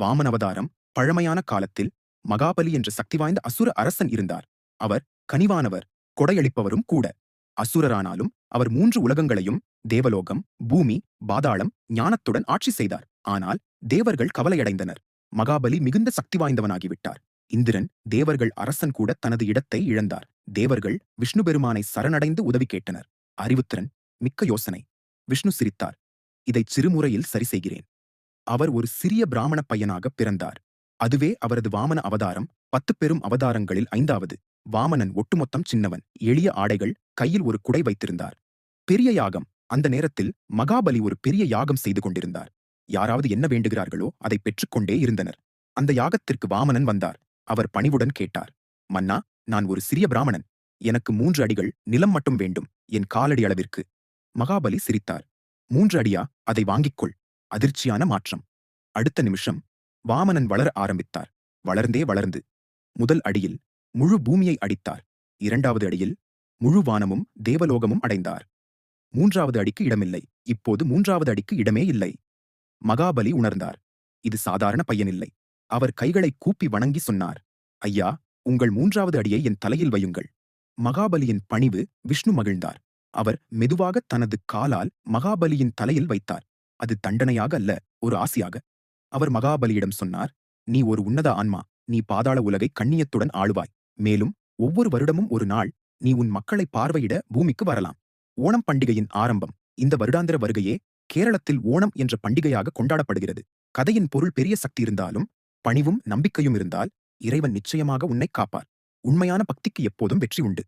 வாமனவதாரம் பழமையான காலத்தில் மகாபலி என்ற சக்தி வாய்ந்த அசுர அரசன் இருந்தார். அவர் கனிவானவர் கொடையளிப்பவரும் கூட. அசுரரானாலும் அவர் மூன்று உலகங்களையும் தேவலோகம் பூமி பாதாளம் ஞானத்துடன் ஆட்சி செய்தார். ஆனால் தேவர்கள் கவலையடைந்தனர். மகாபலி மிகுந்த சக்தி வாய்ந்தவனாகிவிட்டார். இந்திரன் தேவர்கள் அரசன் கூட தனது இடத்தை இழந்தார். தேவர்கள் விஷ்ணு பெருமானை சரணடைந்து உதவி கேட்டனர். அறிவுத்திறன் மிக்க யோசனை. விஷ்ணு சிரித்தார். இதைச் சிறுமுறையில் சரி செய்கிறேன். அவர் ஒரு சிறிய பிராமண பையனாக பிறந்தார். அதுவே அவரது வாமன அவதாரம் பத்து பெரும் அவதாரங்களில் ஐந்தாவது. வாமனன் ஒட்டுமொத்தம் சின்னவன். எளிய ஆடைகள் கையில் ஒரு குடை வைத்திருந்தார். பெரிய யாகம். அந்த நேரத்தில் மகாபலி ஒரு பெரிய யாகம் செய்து கொண்டிருந்தார். யாராவது என்ன வேண்டுகிறார்களோ அதை பெற்றுக்கொண்டே இருந்தனர். அந்த யாகத்திற்கு வாமனன் வந்தார். அவர் பணிவுடன் கேட்டார் மன்னா நான் ஒரு சிறிய பிராமணன். எனக்கு மூன்று அடிகள் நிலம் மட்டும் வேண்டும். என் காலடி அளவிற்கு. மகாபலி சிரித்தார் மூன்று அடியா? அதை வாங்கிக்கொள் அதிர்ச்சியான மாற்றம். அடுத்த நிமிஷம் வாமனன் வளர ஆரம்பித்தார். வளர்ந்தே வளர்ந்து முதல் அடியில் முழு பூமியை அடித்தார். இரண்டாவது அடியில் முழு வானமும் தேவலோகமும் அடைந்தார். மூன்றாவது அடிக்கு இடமில்லை. இப்போது மூன்றாவது அடிக்கு இடமே இல்லை. மகாபலி உணர்ந்தார். இது சாதாரண பையனில்லை. அவர் கைகளை கூப்பி வணங்கி சொன்னார். ஐயா உங்கள் மூன்றாவது அடியை என் தலையில் வையுங்கள். மகாபலியின் பணிவு விஷ்ணு மகிழ்ந்தார். அவர் மெதுவாக தனது காலால் மகாபலியின் தலையில் வைத்தார். அது தண்டனையாக அல்ல ஒரு ஆசையாக. அவர் மகாபலியிடம் சொன்னார் நீ ஒரு உன்னத ஆன்மா நீ பாதாள உலகை கண்ணியத்துடன் ஆளுவாய். மேலும் ஒவ்வொரு வருடமும் ஒரு நாள் நீ உன் மக்களை பார்வையிட பூமிக்கு வரலாம். ஓணம் பண்டிகையின் ஆரம்பம் இந்த வருடாந்திர வருகையே கேரளத்தில் ஓணம் என்ற பண்டிகையாக கொண்டாடப்படுகிறது. கதையின் பொருள் பெரிய சக்தி இருந்தாலும் பணிவும் நம்பிக்கையும் இருந்தால் இறைவன் நிச்சயமாக உன்னை காப்பார். உண்மையான பக்திக்கு எப்போதும் வெற்றி உண்டு.